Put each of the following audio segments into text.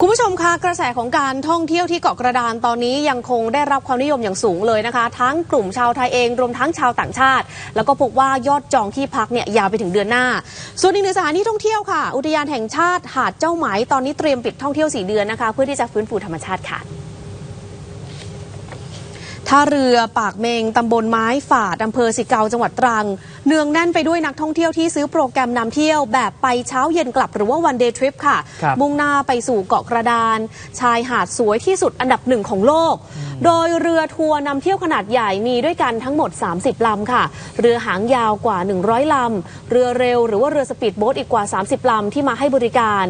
คุณผู้ชมคะกระแสของการท่องเที่ยวที่เกาะกระดานตอนนี้ยังคงได้รับความนิยมอย่างสูงเลยนะคะ ทั้งกลุ่มชาวไทยเองรวมทั้งชาวต่างชาติ แล้วก็พบว่ายอดจองที่พักเนี่ยยาวไปถึงเดือนหน้า ส่วนอีกหนึ่งสถานที่ท่องเที่ยวค่ะ อุทยานแห่งชาติหาดเจ้าไหมตอนนี้เตรียมปิดท่องเที่ยว 4 เดือนนะคะ เพื่อที่จะฟื้นฟูธรรมชาติค่ะ ท่าเรือปากเมงตำบลไม้ฝาดอำเภอสิเกาจังหวัดตรัง เนืองแน่นไปด้วยนักท่องเที่ยวที่ซื้อโปรแกรมนำเที่ยวแบบไปเช้าเย็นกลับหรือว่าวันเดย์ทริปค่ะครับมุ่งหน้าไปสู่เกาะกระดาน ชายหาดสวยที่สุดอันดับหนึ่งของโลก โดยเรือทัวร์นำเที่ยวขนาดใหญ่มีด้วยกันทั้งหมด 30 ลำค่ะ เรือหางยาวกว่า 100 ลำ เรือเร็วหรือว่าเรือสปีดโบ๊ทอีกกว่า 30 ลำที่มาให้บริการ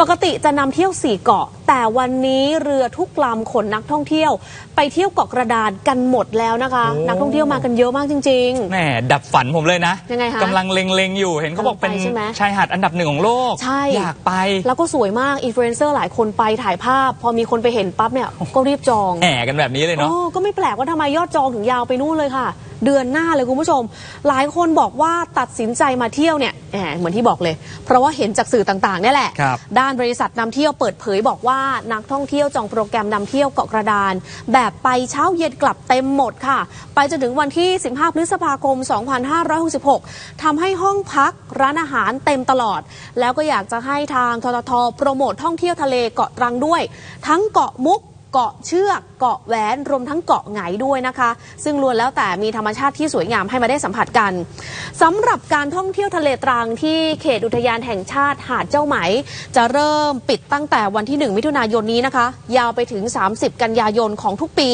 ปกติจะนำเที่ยว 4 เกาะแต่วันนี้เรือทุกลำขนนักท่องเที่ยว ไปเที่ยวเกาะกระดานกันหมดแล้วนะคะ โอ้ นักท่องเที่ยวมากันเยอะมากจริง แหมดับฝันผมเลยนะยังไงคะกำลังเล็งๆ อยู่เห็นเขาบอกเป็นกำลังไปใช่ไหมชายหาดอันดับหนึ่งของโลก ใช่ อยากไป ๆ แล้วก็สวยมากอินฟลูเอนเซอร์หลายคนไปถ่ายภาพ พอมีคนไปเห็นปั๊บเนี่ยก็รีบจอง แห่กันแบบนี้เลยเนาะ โอ้ก็ไม่แปลกว่าทำไมยอดจองถึงยาวไปนู่นเลยค่ะ เดือนหน้าเลยคุณผู้ชม หลายคนบอกว่าตัดสินใจมาเที่ยวเนี่ยแหมเหมือนที่บอกเลย เพราะว่าเห็นจากสื่อต่างๆเนี่ยแหละครับด้านบริษัทนำเที่ยวเปิดเผยบอกว่านักท่องเที่ยวจองโปรแกรมนำเที่ยวเกาะกระดาน แบบไปเช้าเย็นกลับเต็มหมดค่ะ ไปจนถึงวันที่ 15 พฤษภาคม 2566ทำให้ห้องพักร้านอาหารเต็มตลอด แล้วก็อยากจะให้ทางทททโปรโมทท่องเที่ยวทะเลเกาะตรังด้วย ทั้งเกาะมุก เกาะเชือก เกาะแหวนรวมทั้งเกาะไหงด้วยนะคะ ซึ่งล้วนแล้วแต่มีธรรมชาติที่สวยงามให้มาได้สัมผัสกันสำหรับการท่องเที่ยวทะเลตรังที่เขตอุทยานแห่งชาติหาดเจ้าไหม จะเริ่มปิดตั้งแต่วันที่ 1 มิถุนายนนี้นะคะ ยาวไปถึง 30 กันยายนของทุกปี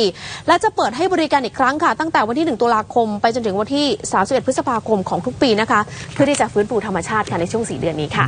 และจะเปิดให้บริการอีกครั้งค่ะ ตั้งแต่วันที่ 1 ตุลาคม ไปจนถึงวันที่ 31 พฤษภาคมของทุกปีนะคะ เพื่อที่จะฟื้นฟูธรรมชาติค่ะในช่วง 4 เดือนนี้ค่ะ